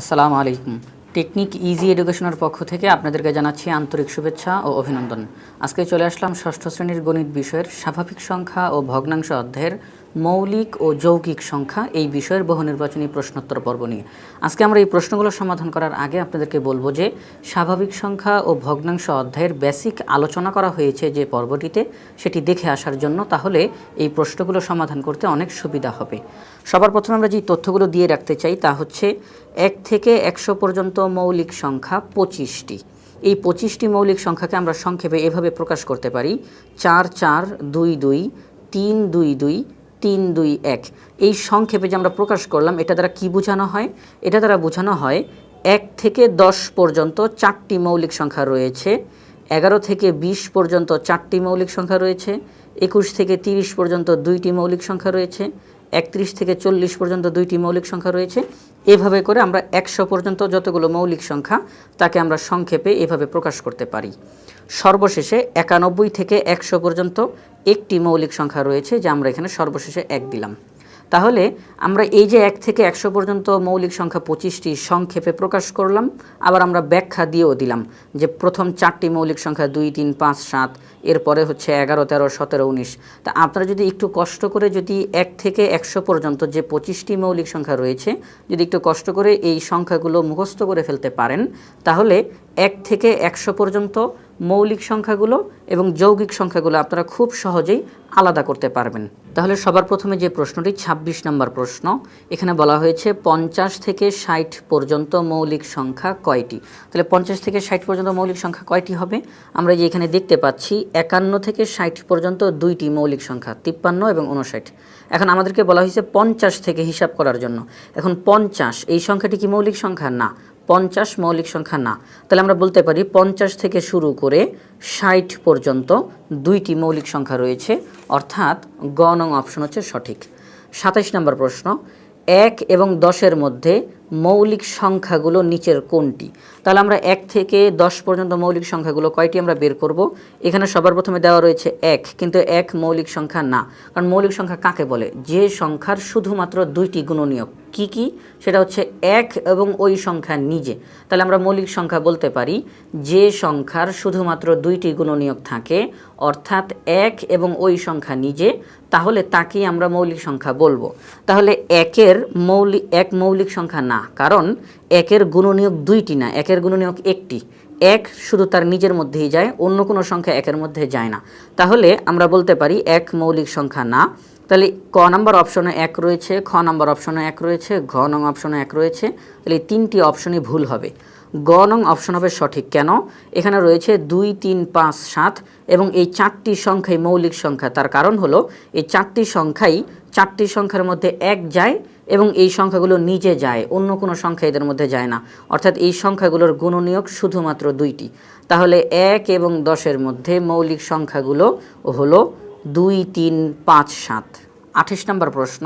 আসসালামু আলাইকুম। Technique easy এডুকেশনের পক্ষ থেকে আপনাদেরকে জানাচ্ছি আন্তরিক শুভেচ্ছা ও অভিনন্দন। আজকে চলে আসলাম ষষ্ঠ শ্রেণির গণিত বিষয়ের স্বাভাবিক সংখ্যা ও ভগ্নাংশ অধ্যায়ের মৌলিক ও যৌগিক সংখ্যা এই বিষয়ের বহু নির্বাচনী প্রশ্নোত্তর পর্ব নিয়ে। আজকে আমরা এই প্রশ্নগুলো সমাধান করার আগে আপনাদেরকে বলব যে, স্বাভাবিক সংখ্যা ও ভগ্নাংশ অধ্যায়ের বেসিক আলোচনা করা হয়েছে যে পর্বটিতে, সেটি দেখে আসার জন্য তাহলে এই প্রশ্নগুলো সমাধান করতে অনেক সুবিধা হবে। সবার প্রথমে আমরা যে তথ্যগুলো দিয়ে রাখতে চাই তা হচ্ছে, এক থেকে একশো পর্যন্ত মৌলিক সংখ্যা পঁচিশটি। এই পঁচিশটি মৌলিক সংখ্যাকে আমরা সংক্ষেপে এভাবে প্রকাশ করতে পারি, চার চার দুই দুই, তিন দুই দুই তিন দুই এক। এই সংক্ষেপে যে আমরা প্রকাশ করলাম, এটা দ্বারা কি বোঝানো হয়? এটা দ্বারা বোঝানো হয় এক থেকে দশ পর্যন্ত চারটি মৌলিক সংখ্যা রয়েছে, এগারো থেকে বিশ পর্যন্ত চারটি মৌলিক সংখ্যা রয়েছে, একুশ থেকে তিরিশ পর্যন্ত দুইটি মৌলিক সংখ্যা রয়েছে, একত্রিশ থেকে চল্লিশ পর্যন্ত দুইটি মৌলিক সংখ্যা রয়েছে। এভাবে করে আমরা একশো পর্যন্ত যতগুলো মৌলিক সংখ্যা, তাকে আমরা সংক্ষেপে এভাবে প্রকাশ করতে পারি। সর্বশেষে একানব্বই থেকে একশো পর্যন্ত একটি মৌলিক সংখ্যা রয়েছে যা আমরা এখানে সর্বশেষে এক দিলাম। তাহলে আমরা এই যে এক থেকে একশো পর্যন্ত মৌলিক সংখ্যা পঁচিশটি সংক্ষেপে প্রকাশ করলাম, আবার আমরা ব্যাখ্যা দিয়েও দিলাম যে প্রথম চারটি মৌলিক সংখ্যা দুই, তিন, পাঁচ, সাত, এরপরে হচ্ছে এগারো, তেরো, সতেরো, উনিশ। তা আপনারা যদি একটু কষ্ট করে যদি এক থেকে একশো পর্যন্ত যে পঁচিশটি মৌলিক সংখ্যা রয়েছে, যদি একটু কষ্ট করে এই সংখ্যাগুলো মুখস্থ করে ফেলতে পারেন, তাহলে এক থেকে একশো পর্যন্ত মৌলিক সংখ্যাগুলো এবং যৌগিক সংখ্যাগুলো আপনারা খুব সহজেই আলাদা করতে পারবেন। তাহলে সবার প্রথমে যে প্রশ্নটি ২৬ নম্বর প্রশ্ন, এখানে বলা হয়েছে পঞ্চাশ থেকে ষাট পর্যন্ত মৌলিক সংখ্যা কয়টি? তাহলে পঞ্চাশ থেকে ষাট পর্যন্ত মৌলিক সংখ্যা কয়টি হবে? আমরা যে এখানে দেখতে পাচ্ছি, একান্ন থেকে ষাট পর্যন্ত দুইটি মৌলিক সংখ্যা, তিপ্পান্ন এবং উনষাট এখন আমাদেরকে বলা হয়েছে পঞ্চাশ থেকে হিসাব করার জন্য। এখন পঞ্চাশ, এই সংখ্যাটি কি মৌলিক সংখ্যা? না। পঞ্চাশ মৌলিক সংখ্যা না। তাহলে আমরা বলতে পারি পঞ্চাশ থেকে শুরু করে ষাট পর্যন্ত দুইটি মৌলিক সংখ্যা রয়েছে, অর্থাৎ গ নং অপশন হচ্ছে সঠিক। সাতাইশ নম্বর প্রশ্ন, এক এবং দশের মধ্যে মৌলিক সংখ্যাগুলো নিচের কোনটি? তাহলে আমরা এক থেকে দশ পর্যন্ত মৌলিক সংখ্যাগুলো কয়টি আমরা বের করব? এখানে সবার প্রথমে দেওয়া রয়েছে এক, কিন্তু এক মৌলিক সংখ্যা না। কারণ মৌলিক সংখ্যা কাকে বলে? যে সংখ্যার শুধুমাত্র দুইটি গুণনীয়ক। কি কি? সেটা হচ্ছে এক এবং ওই সংখ্যা নিজে। তাহলে আমরা মৌলিক সংখ্যা বলতে পারি, যে সংখ্যার শুধুমাত্র দুইটি গুণনীয়ক থাকে, অর্থাৎ এক এবং ওই সংখ্যা নিজে, তাহলে তাকেই আমরা মৌলিক সংখ্যা বলব। তাহলে একের মৌলিক এক মৌলিক সংখ্যা না। কারণ একের গুণনীয়ক দুইটি না, একের গুণনীয়ক একটি। এক শুধু তার নিজের মধ্যেই যায়, অন্য কোনো সংখ্যা একের মধ্যে যায় না। তাহলে আমরা বলতে পারি এক মৌলিক সংখ্যা না। তাহলে ক নাম্বার অপশনে এক রয়েছে, খ নাম্বার অপশনে এক রয়েছে, ঘ নং অপশনে এক রয়েছে, তাহলে তিনটি অপশনই ভুল হবে। গ নং অপশন হবে সঠিক। কেন? এখানে রয়েছে দুই, তিন, পাঁচ, সাত এবং এই চারটি সংখ্যাই মৌলিক সংখ্যা। তার কারণ হলো এই চারটি সংখ্যাই চারটি সংখ্যার মধ্যে এক যায় এবং এই সংখ্যাগুলো নিজে যায়, অন্য কোনো সংখ্যা এদের মধ্যে যায় না। অর্থাৎ এই সংখ্যাগুলোর গুণনীয়ক শুধুমাত্র দুইটি। তাহলে এক এবং দশের মধ্যে মৌলিক সংখ্যাগুলো হলো দুই, তিন, পাঁচ, সাত। আঠাশ নম্বর প্রশ্ন।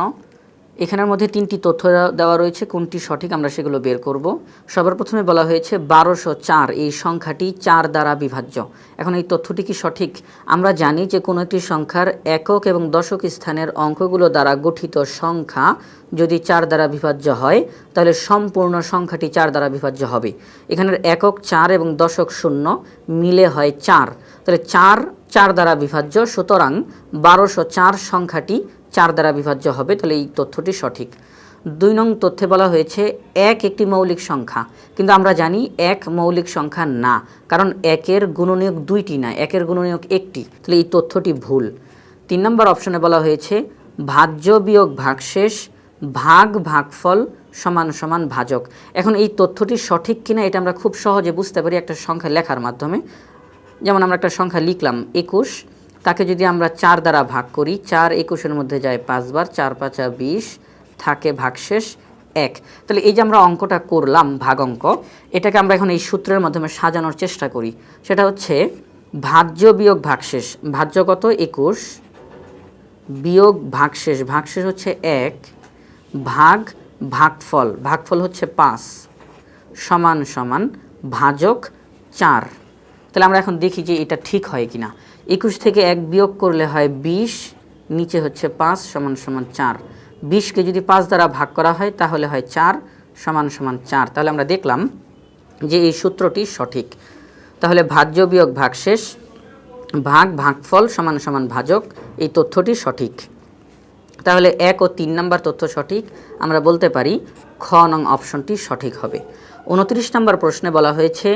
এখানের মধ্যে তিনটি তথ্য দেওয়া- রয়েছে, কোনটি সঠিক আমরা সেগুলো বের করব। সবার প্রথমে বলা হয়েছে বারোশো চার, এই সংখ্যাটি চার দ্বারা বিভাজ্য। এখন এই তথ্যটি কি সঠিক? আমরা জানি যে কোনো একটি সংখ্যার একক এবং দশক স্থানের অঙ্কগুলো দ্বারা গঠিত সংখ্যা যদি চার দ্বারা বিভাজ্য হয়, তাহলে সম্পূর্ণ সংখ্যাটি চার দ্বারা বিভাজ্য হবে। এখানের একক চার এবং দশক শূন্য মিলে হয় চার। তাহলে চার চার দ্বারা বিভাজ্য, সুতরাং বারোশো চার সংখ্যাটি চার দ্বারা বিভাজ্য হবে, তাহলে এই তথ্যটি সঠিক। দুই নং তথ্যে বলা হয়েছে, এক একটি মৌলিক সংখ্যা। কিন্তু আমরা জানি এক মৌলিক সংখ্যা না, কারণ একের গুণনীয়ক দুইটি না, একের গুণনীয়ক একটি। তাহলে এই তথ্যটি ভুল। তিন নম্বর অপশনে বলা হয়েছে, ভাজ্য বিয়োগ ভাগশেষ ভাগ ভাগফল সমান সমান ভাজক। এখন এই তথ্যটি সঠিক কিনা এটা আমরা খুব সহজে বুঝতে পারি একটা সংখ্যা লেখার মাধ্যমে। যেমন আমরা একটা সংখ্যা লিখলাম একুশ তাকে যদি আমরা চার দ্বারা ভাগ করি, চার একুশের মধ্যে যায় পাঁচবার, চার পাঁচা বিশ, থাকে ভাগশেষ এক। তাহলে এই যে আমরা অঙ্কটা করলাম ভাগ অঙ্ক এটাকে আমরা এখন এই সূত্রের মাধ্যমে সাজানোর চেষ্টা করি। সেটা হচ্ছে ভাজ্য বিয়োগ ভাগশেষ। ভাজ্য কত? একুশ। বিয়োগ ভাগশেষ। ভাগশেষ হচ্ছে এক। ভাগ ভাগফল। ভাগফল হচ্ছে পাঁচ। সমান সমান ভাজক চার। তাহলে আমরা এখন দেখি যে এটা ঠিক হয় কিনা। একুশ থেকে এক বিয়োগ করলে হয় বিশ, নিচে হচ্ছে পাঁচ সমান সমান চার। বিশকে যদি পাঁচ দ্বারা ভাগ করা হয়, তাহলে হয় চার সমান সমান চার। তাহলে আমরা দেখলাম যে এই সূত্রটি সঠিক। তাহলে ভাজ্য বিয়োগ ভাগশেষ ভাগ ভাগফল সমান সমান ভাজক, এই তথ্যটি সঠিক। তাহলে এক ও তিন নম্বর তথ্য সঠিক। আমরা বলতে পারি খ নং অপশনটি সঠিক হবে। উনত্রিশ নম্বর প্রশ্নে বলা হয়েছে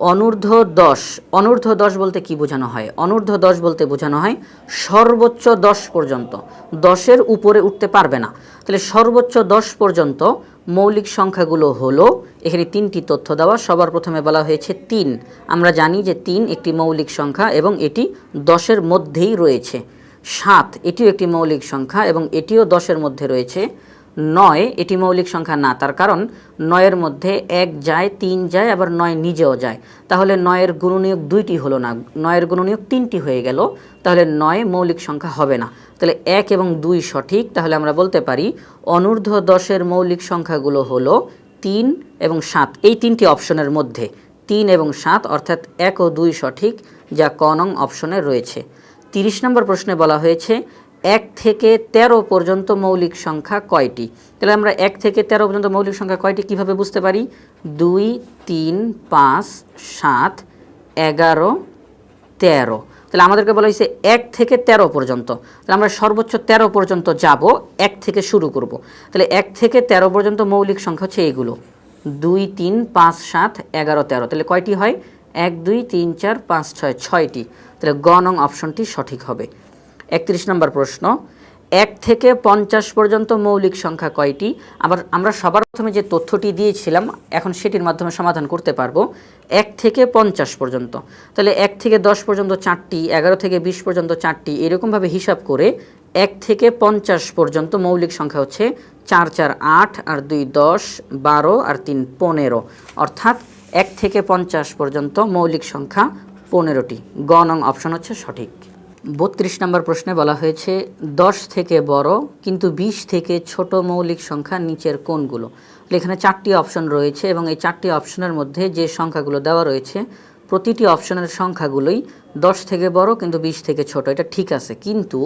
অনূর্ধ্ব দশ। অনূর্ধ্ব দশ বলতে কি বোঝানো হয়? অনূর্ধ্ব দশ বলতে বোঝানো হয় সর্বোচ্চ দশ পর্যন্ত। দশের উপরে উঠতে পারবে না। তাহলে সর্বোচ্চ দশ পর্যন্ত মৌলিক সংখ্যাগুলো হলো, এখানে তিনটি তথ্য দেওয়া। সবার প্রথমে বলা হয়েছে তিন। আমরা জানি যে তিন একটি মৌলিক সংখ্যা এবং এটি দশের মধ্যেই রয়েছে। সাত, এটিও একটি মৌলিক সংখ্যা এবং এটিও দশের মধ্যে রয়েছে। নয়, এটি মৌলিক সংখ্যা না, তার কারণ নয়ের মধ্যে এক যায়, তিন যায়, আবার নয় নিজেও যায়। তাহলে নয়ের গুণনীয়ক দুইটি হলো না, নয়ের গুণনীয়ক তিনটি হয়ে গেল, তাহলে নয় মৌলিক সংখ্যা হবে না। তাহলে এক এবং দুই সঠিক, তাহলে আমরা বলতে পারি অনূর্ধ্ব দশের মৌলিক সংখ্যাগুলো হলো তিন এবং সাত। এই তিনটি অপশনের মধ্যে তিন এবং সাত, অর্থাৎ এক ও দুই সঠিক, যা ক নং অপশনে রয়েছে। তিরিশ নম্বর প্রশ্নে বলা হয়েছে এক থেকে ১৩ পর্যন্ত মৌলিক সংখ্যা কয়টি? তাহলে আমরা এক থেকে ১৩ পর্যন্ত মৌলিক সংখ্যা কয়টি কীভাবে বুঝতে পারি? দুই, তিন, পাঁচ, সাত, এগারো, তেরো। তাহলে আমাদেরকে বলা হয়েছে এক থেকে ১৩ পর্যন্ত। তাহলে আমরা সর্বোচ্চ ১৩ পর্যন্ত যাব, এক থেকে শুরু করব। তাহলে এক থেকে ১৩ পর্যন্ত মৌলিক সংখ্যা হচ্ছে এইগুলো দুই, তিন, পাঁচ, সাত, এগারো, তেরো। তাহলে কয়টি হয়? এক, দুই, তিন, চার, পাঁচ, ছয়। ছয়টি। তাহলে গ নং অপশনটি সঠিক হবে। একত্রিশ নম্বর প্রশ্ন, এক থেকে পঞ্চাশ পর্যন্ত মৌলিক সংখ্যা কয়টি? আবার আমরা সবার প্রথমে যে তথ্যটি দিয়েছিলাম, এখন সেটির মাধ্যমে সমাধান করতে পারব। এক থেকে পঞ্চাশ পর্যন্ত। তাহলে এক থেকে দশ পর্যন্ত চারটি, এগারো থেকে বিশ পর্যন্ত চারটি, এরকমভাবে হিসাব করে এক থেকে পঞ্চাশ পর্যন্ত মৌলিক সংখ্যা হচ্ছে চার চার, আট, আর দুই, দশ, বারো, আর তিন, পনেরো। অর্থাৎ এক থেকে পঞ্চাশ পর্যন্ত মৌলিক সংখ্যা পনেরোটি। গ নং অপশন হচ্ছে সঠিক। বত্রিশ নম্বর প্রশ্নে বলা হয়েছে, দশ থেকে বড় কিন্তু বিশ থেকে ছোট মৌলিক সংখ্যা নিচের কোনগুলো? এখানে চারটি অপশন রয়েছে এবং এই চারটি অপশনের মধ্যে যে সংখ্যাগুলো দেওয়া রয়েছে প্রতিটি অপশনের সংখ্যাগুলোই দশ থেকে বড় কিন্তু বিশ থেকে ছোট, এটা ঠিক আছে। কিন্তু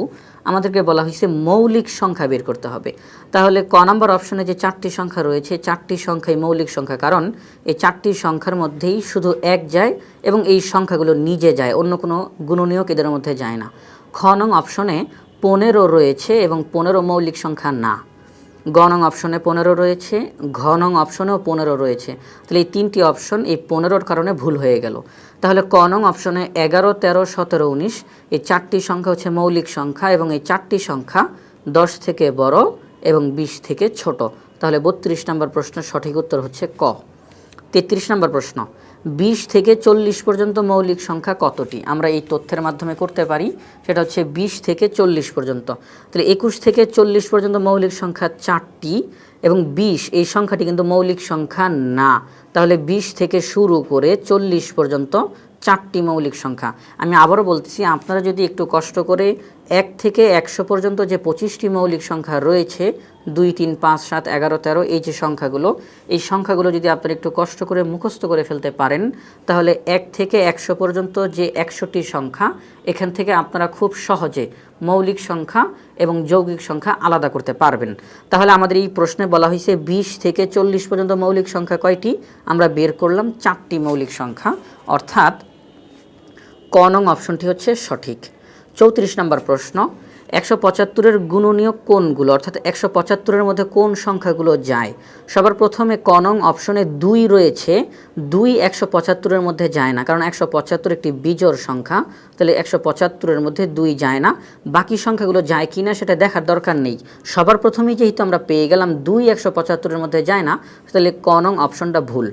আমাদেরকে বলা হয়েছে মৌলিক সংখ্যা বের করতে হবে। তাহলে ক নাম্বার অপশনে যে চারটি সংখ্যা রয়েছে, চারটি সংখ্যাই মৌলিক সংখ্যা। কারণ এই চারটি সংখ্যার মধ্যেই শুধু এক যায় এবং এই সংখ্যাগুলো নিজে যায়, অন্য কোনো গুণনীয়ক এদের মধ্যে যায় না। খ নং অপশনে পনেরো রয়েছে এবং পনেরো মৌলিক সংখ্যা না। গ নং অপশনে পনেরো রয়েছে, ঘনং অপশনেও পনেরো রয়েছে। তাহলে এই তিনটি অপশন এই পনেরোর কারণে ভুল হয়ে গেল। তাহলে কনং অপশনে এগারো, তেরো, সতেরো, উনিশ, এই চারটি সংখ্যা হচ্ছে মৌলিক সংখ্যা এবং এই চারটি সংখ্যা দশ থেকে বড় এবং বিশ থেকে ছোট। তাহলে বত্রিশ নম্বর প্রশ্নের সঠিক উত্তর হচ্ছে ক। তেত্রিশ নম্বর প্রশ্ন বিশ থেকে চল্লিশ পর্যন্ত মৌলিক সংখ্যা কতটি? আমরা এই তথ্যের মাধ্যমে করতে পারি। সেটা হচ্ছে বিশ থেকে চল্লিশ পর্যন্ত। তাহলে একুশ থেকে চল্লিশ পর্যন্ত মৌলিক সংখ্যা চারটি এবং বিশ, এই সংখ্যাটি কিন্তু মৌলিক সংখ্যা না। তাহলে বিশ থেকে শুরু করে চল্লিশ পর্যন্ত চারটি মৌলিক সংখ্যা। আমি আবারও বলতেছি, আপনারা যদি একটু কষ্ট করে এক থেকে একশো পর্যন্ত যে পঁচিশটি মৌলিক সংখ্যা রয়েছে, দুই, তিন, পাঁচ, সাত, এগারো, তেরো, এই যে সংখ্যাগুলো, এই সংখ্যাগুলো যদি আপনারা একটু কষ্ট করে মুখস্থ করে ফেলতে পারেন, তাহলে এক থেকে একশো পর্যন্ত যে একশোটি সংখ্যা, এখান থেকে আপনারা খুব সহজে মৌলিক সংখ্যা এবং যৌগিক সংখ্যা আলাদা করতে পারবেন। তাহলে আমাদের এই প্রশ্নে বলা হয়েছে, বিশ থেকে চল্লিশ পর্যন্ত মৌলিক সংখ্যা কয়টি? আমরা বের করলাম চারটি মৌলিক সংখ্যা। অর্থাৎ ক নং অপশনটি হচ্ছে সঠিক। চৌত্রিশ নম্বর প্রশ্ন, একশো পঁচাত্তরের গুণনীয় কোনগুলো? অর্থাৎ একশো পঁচাত্তরের মধ্যে কোন সংখ্যাগুলো যায়? সবার প্রথমে ক নং অপশনে দুই রয়েছে, দুই একশো পঁচাত্তরের মধ্যে যায় না। কারণ একশো পঁচাত্তর একটি বিজোড় সংখ্যা, তাহলে একশো পঁচাত্তরের মধ্যে দুই যায় না। বাকি সংখ্যাগুলো যায় কি না সেটা দেখার দরকার নেই। সবার প্রথমেই যেহেতু আমরা পেয়ে গেলাম দুই একশো পঁচাত্তরের মধ্যে যায় না, তাহলে ক নং অপশনটা ভুল।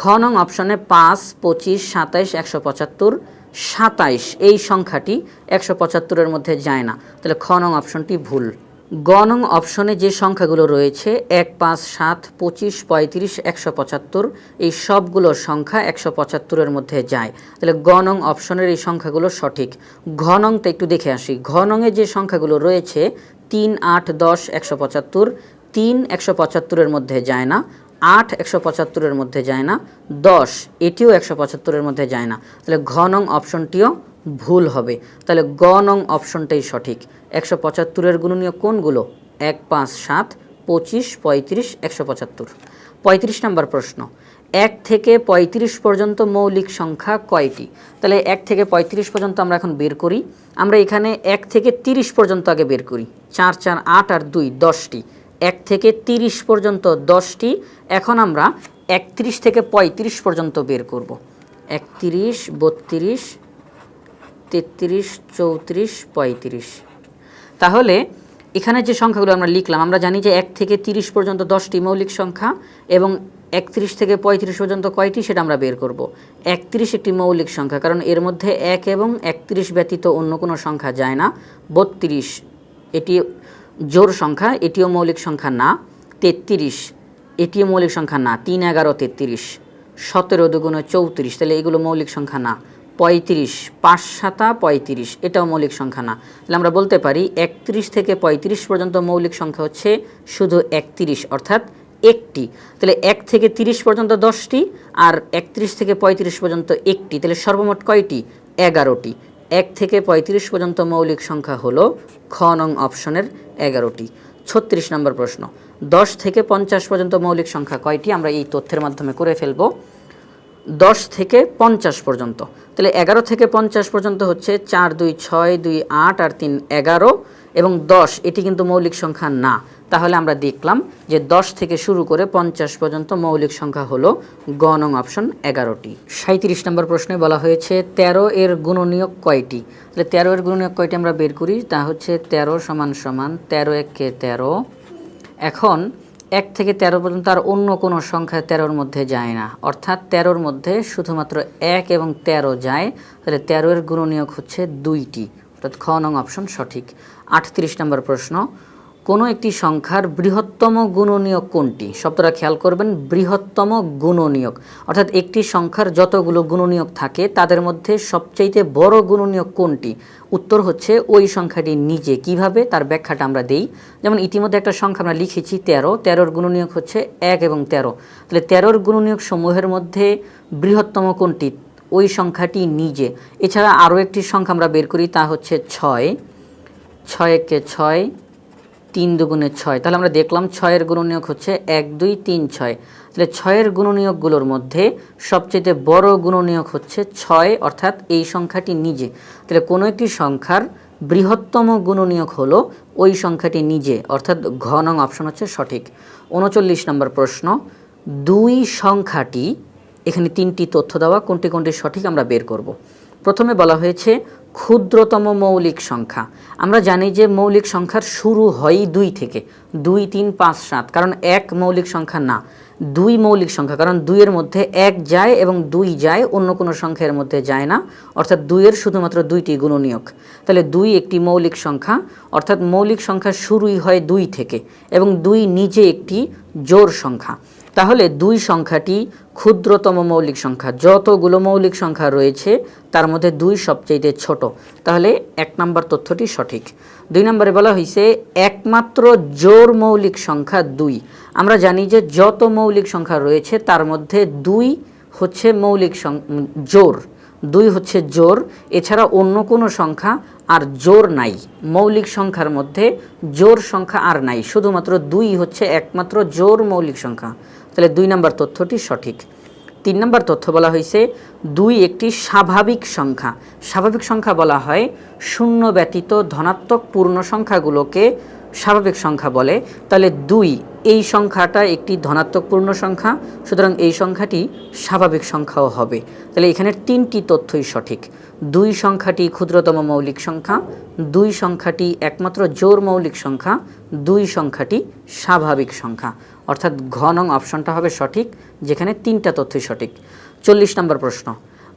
খ নং অপশনে পাঁচ, পঁচিশ, সাতাইশ, একশো পঁচাত্তর সাতাইশ, এই সংখ্যাটি একশো পঁচাত্তরের মধ্যে যায় না। তাহলে খ নং অপশনটি ভুল। গ নং অপশনে যে সংখ্যাগুলো রয়েছে, এক, পাঁচ, সাত, পঁচিশ, পঁয়ত্রিশ, একশো পঁচাত্তর, এই সবগুলো সংখ্যা একশো পঁচাত্তরের মধ্যে যায়। তাহলে গ নং অপশনের এই সংখ্যাগুলো সঠিক। ঘ একটু দেখে আসি। ঘ যে সংখ্যাগুলো রয়েছে, তিন, আট, দশ, একশো পঁচাত্তর, তিন একশো পঁচাত্তরের মধ্যে যায় না। আট একশো পঁচাত্তরের মধ্যে যায় না, দশ এটিও একশো পঁচাত্তরের মধ্যে যায় না। তাহলে ঘ নং অপশনটিও ভুল হবে। তাহলে গ নং অপশনটাই সঠিক। একশো পঁচাত্তরের গুণনীয় কোনগুলো? এক, পাঁচ, সাত, পঁচিশ, পঁয়ত্রিশ, একশো পঁচাত্তর। পঁয়ত্রিশ নম্বর প্রশ্ন। এক থেকে পঁয়ত্রিশ পর্যন্ত মৌলিক সংখ্যা কয়টি? তাহলে এক থেকে পঁয়ত্রিশ পর্যন্ত আমরা এখন বের করি। আমরা এখানে এক থেকে তিরিশ পর্যন্ত আগে বের করি। চার চার, আট আর দুই, দশটি। এক থেকে তিরিশ পর্যন্ত দশটি এখন আমরা একত্রিশ থেকে পঁয়ত্রিশ পর্যন্ত বের করব। একত্রিশ, বত্রিশ, তেত্রিশ, চৌত্রিশ, পঁয়ত্রিশ। তাহলে এখানে যে সংখ্যাগুলো আমরা লিখলাম, আমরা জানি যে এক থেকে তিরিশ পর্যন্ত দশটি মৌলিক সংখ্যা এবং একত্রিশ থেকে পঁয়ত্রিশ পর্যন্ত কয়টি সেটা আমরা বের করব। একত্রিশ একটি মৌলিক সংখ্যা, কারণ এর মধ্যে এক এবং একত্রিশ ব্যতীত অন্য কোনো সংখ্যা যায় না। বত্রিশ, এটি জোর সংখ্যা, এটিও মৌলিক সংখ্যা না। তেত্রিশ এটিও মৌলিক সংখ্যা না, তিন, এগারো, তেত্রিশ। সতেরো দুগুণে চৌত্রিশ, তাহলে এগুলো মৌলিক সংখ্যা না। পঁয়ত্রিশ, পাঁচ সাতা পঁয়ত্রিশ, এটাও মৌলিক সংখ্যা না। তাহলে আমরা বলতে পারি একত্রিশ থেকে পঁয়ত্রিশ পর্যন্ত মৌলিক সংখ্যা হচ্ছে শুধু একত্রিশ, অর্থাৎ একটি। তাহলে এক থেকে তিরিশ পর্যন্ত দশটি আর একত্রিশ থেকে পঁয়ত্রিশ পর্যন্ত একটি, তাহলে সর্বমোট কয়টি? এগারোটি। এক থেকে পঁয়ত্রিশ পর্যন্ত মৌলিক সংখ্যা হলো খ নং অপশনের এগারোটি। ছত্রিশ নম্বর প্রশ্ন। দশ থেকে পঞ্চাশ পর্যন্ত মৌলিক সংখ্যা কয়টি? আমরা এই তথ্যের মাধ্যমে করে ফেলব। দশ থেকে পঞ্চাশ পর্যন্ত। তাহলে এগারো থেকে পঞ্চাশ পর্যন্ত হচ্ছে চার, দুই, ছয়, দুই, আট, আর তিন, এগারো এবং দশ। এটি কিন্তু মৌলিক সংখ্যা না। তাহলে আমরা দেখলাম যে দশ থেকে শুরু করে পঞ্চাশ পর্যন্ত মৌলিক সংখ্যা হলো গ নং অপশন এগারোটি। সাঁত্রিশ নম্বর প্রশ্নে বলা হয়েছে তেরো এর গুণনীয়ক কয়টি? তাহলে তেরো এর গুণনীয়ক কয়টি আমরা বের করি? তা হচ্ছে তেরো সমান সমান তেরো একে তেরো। এখন এক থেকে তেরো পর্যন্ত আর অন্য কোনো সংখ্যা তেরোর মধ্যে যায় না। অর্থাৎ তেরোর মধ্যে শুধুমাত্র এক এবং তেরো যায়, তাহলে তেরোর গুণনীয়ক হচ্ছে দুইটি। অর্থাৎ খ নং অপশন সঠিক। আটত্রিশ নম্বর প্রশ্ন কোনো একটি সংখ্যার বৃহত্তম গুণনীয়ক কোনটি? শব্দটা খেয়াল করবেন, বৃহত্তম গুণনীয়ক। অর্থাৎ একটি সংখ্যার যতগুলো গুণনীয়ক থাকে, তাদের মধ্যে সবচাইতে বড় গুণনীয়ক কোনটি? উত্তর হচ্ছে ওই সংখ্যাটি নিজে। কীভাবে? তার ব্যাখ্যাটা আমরা দেই। যেমন ইতিমধ্যে একটা সংখ্যা আমরা লিখেছি তেরো। তেরোর গুণনীয়ক হচ্ছে এক এবং তেরো। তাহলে তেরোর গুণনীয়ক সমূহের মধ্যে বৃহত্তম কোনটি? ওই সংখ্যাটি নিজে। এছাড়া আরও একটি সংখ্যা আমরা বের করি, তা হচ্ছে ছয়। ছয় একে ছয় তিন দুগুণে ছয়। তাহলে আমরা দেখলাম ছয়ের গুণনীয়ক হচ্ছে এক, দুই, তিন, ছয়। তাহলে ছয়ের গুণনীয়কগুলোর মধ্যে সবচেয়ে বড় গুণনীয়ক হচ্ছে ছয়, অর্থাৎ এই সংখ্যাটি নিজে। তাহলে কোনো একটি সংখ্যার বৃহত্তম গুণনীয়ক হলো ওই সংখ্যাটি নিজে, অর্থাৎ ঘ নং অপশন হচ্ছে সঠিক। উনচল্লিশ নম্বর প্রশ্ন, দুই সংখ্যাটি, এখানে তিনটি তথ্য দেওয়া, কোনটি কোনটি সঠিক আমরা বের করব। প্রথমে বলা হয়েছে ক্ষুদ্রতম মৌলিক সংখ্যা। আমরা জানি যে মৌলিক সংখ্যার শুরু হয় দুই থেকে। দুই, তিন, পাঁচ, সাত। কারণ এক মৌলিক সংখ্যা না। দুই মৌলিক সংখ্যা। কারণ দুইয়ের মধ্যে এক যায় এবং দুই যায়, অন্য কোনো সংখ্যার মধ্যে যায় না। অর্থাৎ দুইয়ের শুধুমাত্র দুইটি গুণনীয়ক। তাহলে দুই একটি মৌলিক সংখ্যা। অর্থাৎ মৌলিক সংখ্যা শুরুই হয় দুই থেকে এবং দুই নিজে একটি জোর সংখ্যা। তাহলে দুই সংখ্যাটি ক্ষুদ্রতম মৌলিক সংখ্যা। যতগুলো মৌলিক সংখ্যা রয়েছে, তার মধ্যে দুই সবচেয়ে ছোট। তাহলে এক নম্বর তথ্যটি সঠিক। দুই নম্বরে বলা হয়েছে একমাত্র জোর মৌলিক সংখ্যা দুই। আমরা জানি যে যত মৌলিক সংখ্যা রয়েছে, তার মধ্যে দুই হচ্ছে মৌলিক জোর। দুই হচ্ছে জোর, এছাড়া অন্য কোনো সংখ্যা আর জোর নাই। মৌলিক সংখ্যার মধ্যে জোর সংখ্যা আর নাই। শুধুমাত্র দুই হচ্ছে একমাত্র জোর মৌলিক সংখ্যা। তাহলে দুই নম্বর তথ্যটি সঠিক। তিন নম্বর তথ্য বলা হয়েছে, দুই একটি স্বাভাবিক সংখ্যা। স্বাভাবিক সংখ্যা বলা হয় শূন্য ব্যতীত ধনাত্মক পূর্ণ সংখ্যাগুলোকে স্বাভাবিক সংখ্যা বলে। তাহলে দুই, এই সংখ্যাটা একটি ধনাত্মক পূর্ণ সংখ্যা, সুতরাং এই সংখ্যাটি স্বাভাবিক সংখ্যাও হবে। তাহলে এখানে তিনটি তথ্যই সঠিক। দুই সংখ্যাটি ক্ষুদ্রতম মৌলিক সংখ্যা, দুই সংখ্যাটি একমাত্র জোর মৌলিক সংখ্যা, দুই সংখ্যাটি স্বাভাবিক সংখ্যা। অর্থাৎ ঘ নং অপশনটা হবে সঠিক, যেখানে তিনটা তথ্যই সঠিক। চল্লিশ নম্বর প্রশ্ন,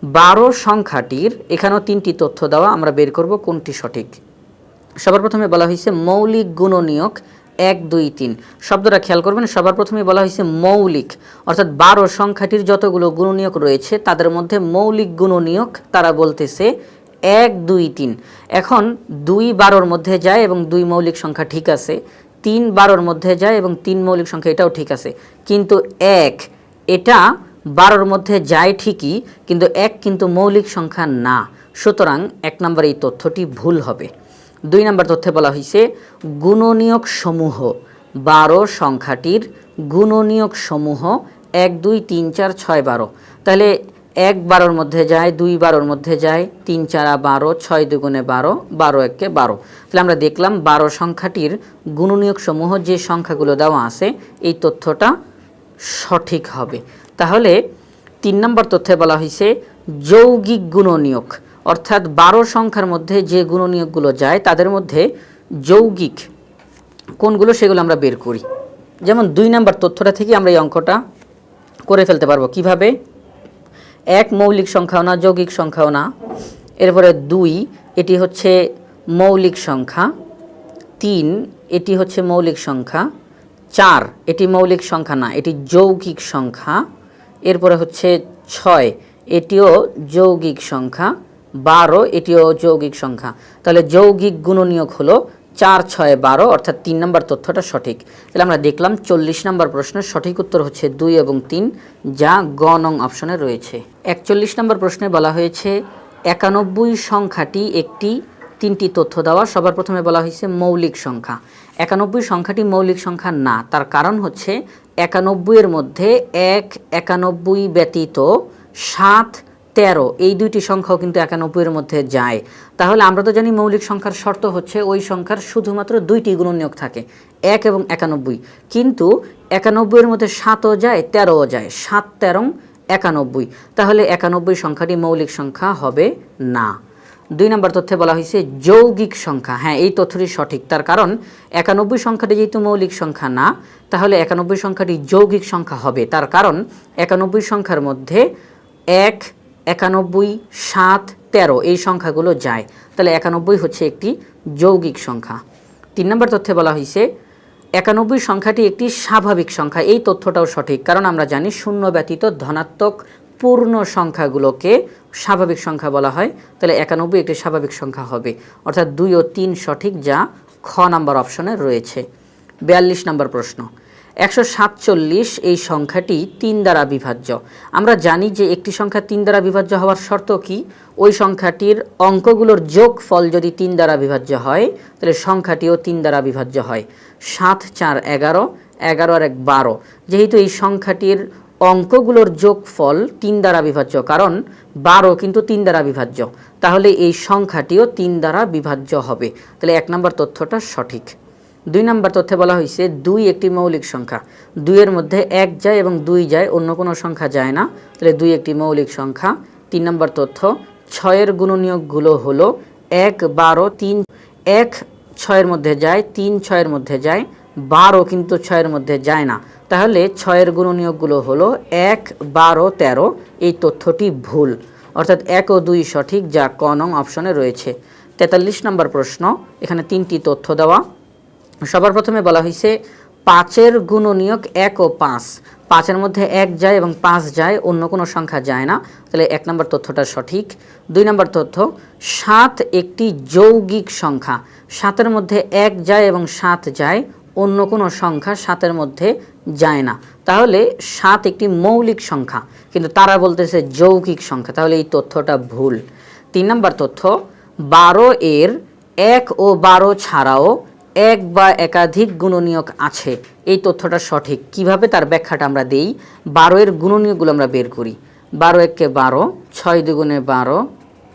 বারো সংখ্যাটির এখানেও তিনটি তথ্য দেওয়া আমরা বের করব কোনটি সঠিক। সবার প্রথমে বলা হয়েছে মৌলিক গুণনীয়ক এক, দুই, তিন। শব্দটা খেয়াল করবেন, সবার প্রথমে বলা হয়েছে মৌলিক, অর্থাৎ বারো সংখ্যাটির যতগুলো গুণনীয়ক রয়েছে, তাদের মধ্যে মৌলিক গুণনীয়ক তারা বলতেছে এক, দুই, তিন। এখন দুই বারোর মধ্যে যায় এবং দুই মৌলিক সংখ্যা ঠিক আছে তিন বারোর মধ্যে যায় এবং তিন মৌলিক সংখ্যা, এটাও ঠিক আছে। কিন্তু এক, এটা বারোর মধ্যে যায় ঠিকই, কিন্তু এক কিন্তু মৌলিক সংখ্যা না। সুতরাং এক নম্বর এই তথ্যটি ভুল হবে। দুই নম্বর তথ্যে বলা হয়েছে গুণনীয়ক সমূহ, বারো সংখ্যাটির গুণনীয়ক সমূহ এক, দুই, তিন, চার, ছয়, বারো তাহলে এক বারোর মধ্যে যায় দুই বারোর মধ্যে যায়, তিন চারা বারো, ছয় দুগুণে বারো বারো এককে বারো। তাহলে আমরা দেখলাম বারো সংখ্যাটির গুণনীয়ক সমূহ যে সংখ্যাগুলো দেওয়া আছে, এই তথ্যটা সঠিক হবে। তাহলে তিন নম্বর তথ্যে বলা হয়েছে যৌগিক গুণনীয়ক, অর্থাৎ বারো সংখ্যার মধ্যে যে গুণনীয়কগুলো যায়, তাদের মধ্যে যৌগিক কোনগুলো সেগুলো আমরা বের করি। যেমন দুই নম্বর তথ্যটা থেকে আমরা এই অঙ্কটা করে ফেলতে পারব। কীভাবে? এক মৌলিক সংখ্যাও না, যৌগিক সংখ্যাও না। এরপরে দুই, এটি হচ্ছে মৌলিক সংখ্যা। তিন, এটি হচ্ছে মৌলিক সংখ্যা। চার, এটি মৌলিক সংখ্যা না, এটি যৌগিক সংখ্যা। এরপরে হচ্ছে ছয়, এটিও যৌগিক সংখ্যা। বারো, এটিও যৌগিক সংখ্যা। তাহলে যৌগিক গুণনীয়ক হলো চার ছয় বারো, অর্থাৎ তিন নম্বর তথ্যটা সঠিক। তাহলে আমরা দেখলাম চল্লিশ নম্বর প্রশ্নের সঠিক উত্তর হচ্ছে দুই এবং তিন, যা গ নং অপশনে রয়েছে। একচল্লিশ নম্বর প্রশ্নে বলা হয়েছে, একানব্বই সংখ্যাটি একটি তিনটি তথ্য দেওয়া, সবার প্রথমে বলা হয়েছে মৌলিক সংখ্যা। একানব্বই সংখ্যাটি মৌলিক সংখ্যা না, তার কারণ হচ্ছে একানব্বইয়ের মধ্যে এক একানব্বই ব্যতীত সাত তেরো, এই দুইটি সংখ্যাও কিন্তু একানব্বইয়ের মধ্যে যায়। তাহলে আমরা তো জানি মৌলিক সংখ্যার শর্ত হচ্ছে ওই সংখ্যার শুধুমাত্র দুইটি গুণনীয়ক থাকে, এক এবং একানব্বই। কিন্তু একানব্বইয়ের মধ্যে সাতও যায়, তেরোও যায়, সাত, তেরো, একানব্বই। তাহলে একানব্বই সংখ্যাটি মৌলিক সংখ্যা হবে না। দুই নম্বর তথ্যে বলা হয়েছে যৌগিক সংখ্যা। হ্যাঁ এই তথ্যটি সঠিক। তার কারণ একানব্বই সংখ্যাটি যেহেতু মৌলিক সংখ্যা না, তাহলে একানব্বই সংখ্যাটি যৌগিক সংখ্যা হবে। তার কারণ একানব্বই সংখ্যার মধ্যে এক একানব্বই, সাত, তেরো, এই সংখ্যাগুলো যায়। তাহলে একানব্বই হচ্ছে একটি যৌগিক সংখ্যা। তিন নম্বর তথ্যে বলা হয়েছে একানব্বই সংখ্যাটি একটি স্বাভাবিক সংখ্যা। এই তথ্যটাও সঠিক, কারণ আমরা জানি শূন্য ব্যতীত ধনাত্মক পূর্ণ সংখ্যাগুলোকে স্বাভাবিক সংখ্যা বলা হয়। তাহলে একানব্বই একটি স্বাভাবিক সংখ্যা হবে। অর্থাৎ দুই ও তিন সঠিক যা খ নাম্বার অপশনে রয়েছে। বিয়াল্লিশ নম্বর প্রশ্ন একশো সাতচল্লিশ এই সংখ্যাটি তিন দ্বারা বিভাজ্য। আমরা জানি যে একটি সংখ্যা তিন দ্বারা বিভাজ্য হওয়ার শর্ত কি? ওই সংখ্যাটির অঙ্কগুলোর যোগফল যদি তিন দ্বারা বিভাজ্য হয়, তাহলে সংখ্যাটিও তিন দ্বারা বিভাজ্য হয়। সাত, চার, এগারো এগারো আর এক, বারো। যেহেতু এই সংখ্যাটির অঙ্কগুলোর যোগফল তিন দ্বারা বিভাজ্য, কারণ বারো কিন্তু তিন দ্বারা বিভাজ্য, তাহলে এই সংখ্যাটিও তিন দ্বারা বিভাজ্য হবে। তাহলে এক নম্বর তথ্যটা সঠিক। দুই নম্বর তথ্যে বলা হয়েছে, দুই একটি মৌলিক সংখ্যা। দুইয়ের মধ্যে এক যায় এবং দুই যায়, অন্য কোনো সংখ্যা যায় না। তাহলে দুই একটি মৌলিক সংখ্যা। তিন নম্বর তথ্য, ছয়ের গুণনীয়কগুলো হলো এক, বারো, তিন। এক ছয়ের মধ্যে যায়, তিন ছয়ের মধ্যে যায়, বারো কিন্তু ছয়ের মধ্যে যায় না। তাহলে ছয়ের গুণনীয়কগুলো হলো এক, বারো, তেরো। এই তথ্যটি ভুল। অর্থাৎ এক ও দুই সঠিক যা ক নং অপশনে রয়েছে। তেতাল্লিশ নম্বর প্রশ্ন, এখানে তিনটি তথ্য দেওয়া। সবার প্রথমে বলা হয়েছে পাঁচের গুণনীয়ক এক ও পাঁচ। পাঁচের মধ্যে এক যায় এবং পাঁচ যায়, অন্য কোনো সংখ্যা যায় না। তাহলে এক নম্বর তথ্যটা সঠিক। দুই নম্বর তথ্য, সাত একটি যৌগিক সংখ্যা। সাতের মধ্যে এক যায় এবং সাত যায়, অন্য কোনো সংখ্যা সাতের মধ্যে যায় না। তাহলে সাত একটি মৌলিক সংখ্যা, কিন্তু তারা বলতেছে যৌগিক সংখ্যা। তাহলে এই তথ্যটা ভুল। তিন নম্বর তথ্য, বারো এর এক ও বারো ছাড়াও এক বা একাধিক গুণনীয়ক আছে। এই তথ্যটা সঠিক। কীভাবে তার ব্যাখ্যাটা আমরা দেই? বারো এর গুণনীয়কগুলো আমরা বের করি। বারো এককে বারো, ছয় দুগুণে বারো,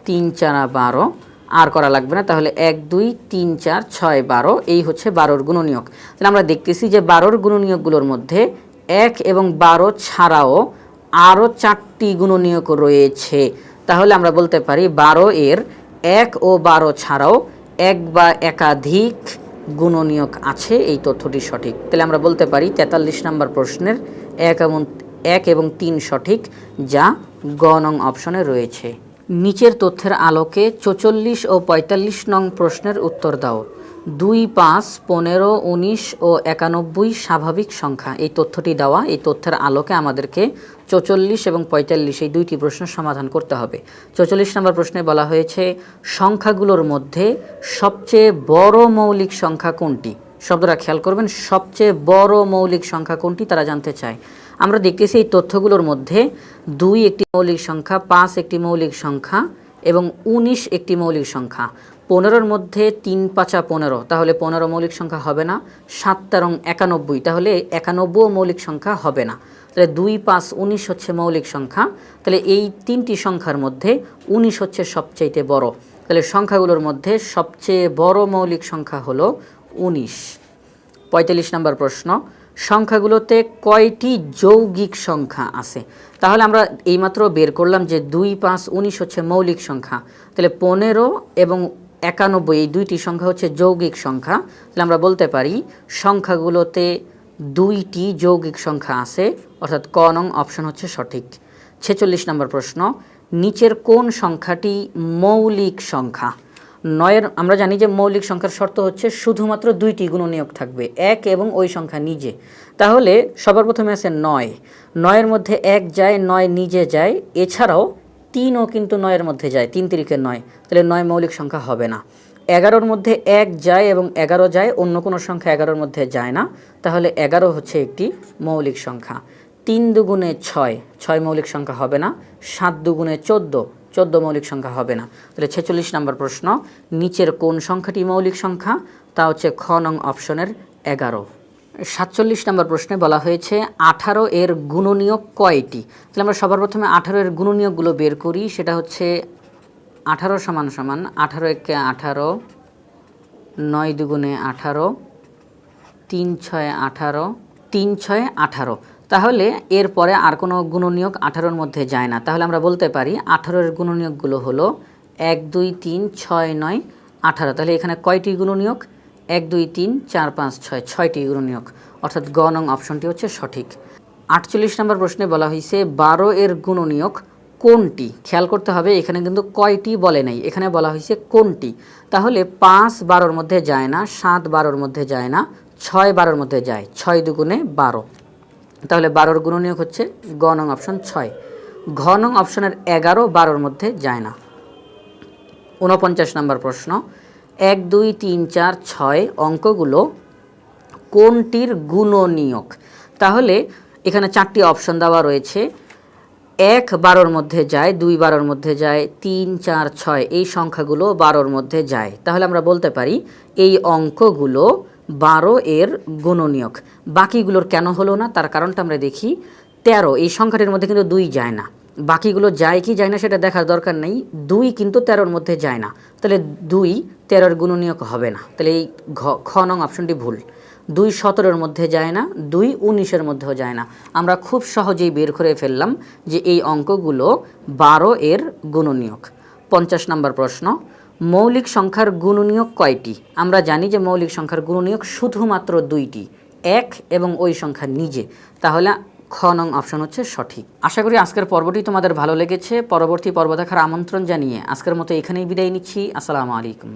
তিন চারা বারো, আর করা লাগবে না। তাহলে এক, দুই, তিন, চার, ছয়, বারো, এই হচ্ছে বারোর গুণনীয়ক। তাহলে আমরা দেখতেছি যে বারোর গুণনীয়কগুলোর মধ্যে এক এবং বারো ছাড়াও আরও চারটি গুণনীয়ক রয়েছে। তাহলে আমরা বলতে পারি বারো এর এক ও বারো ছাড়াও এক বা একাধিক গুণনীয়ক আছে, এই তথ্যটি সঠিক। তাহলে আমরা বলতে পারি, তেতাল্লিশ নম্বর প্রশ্নের এক এবং এক এবং তিন সঠিক, যা গ নং অপশনে রয়েছে। নিচের তথ্যের আলোকে চৌচল্লিশ ও পঁয়তাল্লিশ নং প্রশ্নের উত্তর দাও। দুই পাঁচ পনেরো উনিশ ও একানব্বই স্বাভাবিক সংখ্যা। এই তথ্যটি দেওয়া, এই তথ্যের আলোকে আমাদেরকে চৌচল্লিশ এবং পঁয়তাল্লিশ এই দুইটি প্রশ্নের সমাধান করতে হবে। চৌচল্লিশ নম্বর প্রশ্নে বলা হয়েছে, সংখ্যাগুলোর মধ্যে সবচেয়ে বড় মৌলিক সংখ্যা কোনটি? শব্দটা খেয়াল করবেন, সবচেয়ে বড় মৌলিক সংখ্যা কোনটি তারা জানতে চায়। আমরা দেখতেছি এই তথ্যগুলোর মধ্যে দুই একটি মৌলিক সংখ্যা, পাঁচ একটি মৌলিক সংখ্যা এবং উনিশ একটি মৌলিক সংখ্যা। পনেরোর মধ্যে তিন পাঁচা পনেরো, তাহলে পনেরো মৌলিক সংখ্যা হবে না, সাত তেরং একানব্বই, তাহলে একানব্বই মৌলিক সংখ্যা হবে না। তাহলে দুই পাঁচ উনিশ হচ্ছে মৌলিক সংখ্যা, তাহলে এই তিনটি সংখ্যার মধ্যে উনিশ হচ্ছে সবচাইতে বড়। তাহলে সংখ্যাগুলোর মধ্যে সবচেয়ে বড় মৌলিক সংখ্যা হলো উনিশ। পঁয়তাল্লিশ নম্বর প্রশ্ন, সংখ্যাগুলোতে কয়টি যৌগিক সংখ্যা আছে? তাহলে আমরা এইমাত্র বের করলাম যে দুই পাঁচ উনিশ হচ্ছে মৌলিক সংখ্যা। তাহলে পনেরো এবং একানব্বই, এই দুইটি সংখ্যা হচ্ছে যৌগিক সংখ্যা। তাহলে আমরা বলতে পারি, সংখ্যাগুলোতে দুইটি যৌগিক সংখ্যা আছে, অর্থাৎ ক নং অপশন হচ্ছে সঠিক। ছেচল্লিশ নম্বর প্রশ্ন, নিচের কোন সংখ্যাটি মৌলিক সংখ্যা? নয়ের, আমরা জানি যে মৌলিক সংখ্যার শর্ত হচ্ছে শুধুমাত্র দুইটি গুণনীয়ক থাকবে, এক এবং ওই সংখ্যা নিজে। তাহলে সবার প্রথমে আছে নয়। নয়ের মধ্যে এক যায়, নয় নিজে যায়। এছাড়াও তিনও কিন্তু নয়ের মধ্যে যায়, তিন তিরিকে নয়। তাহলে নয় মৌলিক সংখ্যা হবে না। এগারোর মধ্যে এক যায় এবং এগারো যায়, অন্য কোনো সংখ্যা এগারোর মধ্যে যায় না। তাহলে এগারো হচ্ছে একটি মৌলিক সংখ্যা। তিন দুগুণে ছয় ছয় মৌলিক সংখ্যা হবে না। সাত দুগুণে চোদ্দ, চোদ্দ মৌলিক সংখ্যা হবে না। তাহলে ছেচল্লিশ নম্বর প্রশ্ন, নিচের কোন সংখ্যাটি মৌলিক সংখ্যা? তা হচ্ছে খ নং অপশনের এগারো। সাতচল্লিশ নম্বর প্রশ্নে বলা হয়েছে, আঠারো এর গুণনীয়ক কয়টি? তাহলে আমরা সবার প্রথমে আঠারো এর গুণনীয়কগুলো বের করি, সেটা হচ্ছে আঠারো সমান সমান, আঠারো একে আঠারো, নয় দুগুণে আঠারো, তিন ছয় আঠারো, তিন ছয় আঠারো। তাহলে এরপরে আর কোনো গুণনীয়ক আঠারোর মধ্যে যায় না। তাহলে আমরা বলতে পারি আঠারোর গুণনীয়কগুলো হলো এক, দুই, তিন, ছয়, নয়, আঠারো। তাহলে এখানে কয়টি গুণনীয়ক? এক, দুই, তিন, চার, পাঁচ, ছয়, ছয়টি গুণনীয়ক অর্থাৎ গ নং অপশনটি হচ্ছে সঠিক। আটচল্লিশ নম্বর প্রশ্নে বলা হয়েছে, বারো এর গুণনীয়ক কোনটি? খেয়াল করতে হবে, এখানে কিন্তু কয়টি বলে নাই। এখানে বলা হয়েছে কোনটি? তাহলে পাঁচ বারোর মধ্যে যায় না, সাত বারোর মধ্যে যায় না, ছয় বারোর মধ্যে যায়, ছয় দুগুণে বারো। তাহলে বারোর গুণনীয়ক হচ্ছে গ নং অপশন ছয়। ঘ নং অপশনের এগারো বারোর মধ্যে যায় না। উনপঞ্চাশ নম্বর প্রশ্ন এক, দুই, তিন, চার, ছয় অঙ্কগুলো কোনটির গুণনীয়ক? তাহলে এখানে চারটি অপশন দেওয়া রয়েছে। এক বারোর মধ্যে যায়, দুই বারোর মধ্যে যায়, তিন, চার, ছয়, এই সংখ্যাগুলো বারোর মধ্যে যায়। তাহলে আমরা বলতে পারি এই অঙ্কগুলো বারো এর গুণনীয়ক। বাকিগুলোর কেন হলো না? তার কারণটা আমরা দেখি। তেরো, এই সংখ্যাটির মধ্যে কিন্তু দুই যায় না। বাকিগুলো যায় কি যায় না সেটা দেখার দরকার নেই। দুই কিন্তু তেরোর মধ্যে যায় না। তাহলে দুই তেরোর গুণনীয়ক হবে না। তাহলে এই ঘ নং অপশনটি ভুল। দুই সতেরোর মধ্যে যায় না, দুই উনিশের মধ্যেও যায় না। আমরা খুব সহজেই বের করে ফেললাম যে এই অঙ্কগুলো বারো এর গুণনীয়ক। পঞ্চাশ নম্বর প্রশ্ন, মৌলিক সংখ্যার গুণনীয়ক কয়টি? আমরা জানি যে মৌলিক সংখ্যার গুণনীয়ক শুধুমাত্র দুইটি, এক এবং ওই সংখ্যা নিজে। তাহলে খ নং অপশন হচ্ছে সঠিক। আশা করি আজকের পর্বটি তোমাদের ভালো লেগেছে। পরবর্তী পর্ব দেখার আমন্ত্রণ জানিয়ে আজকের মতো এখানেই বিদায় নিচ্ছি। আসসালামু আলাইকুম।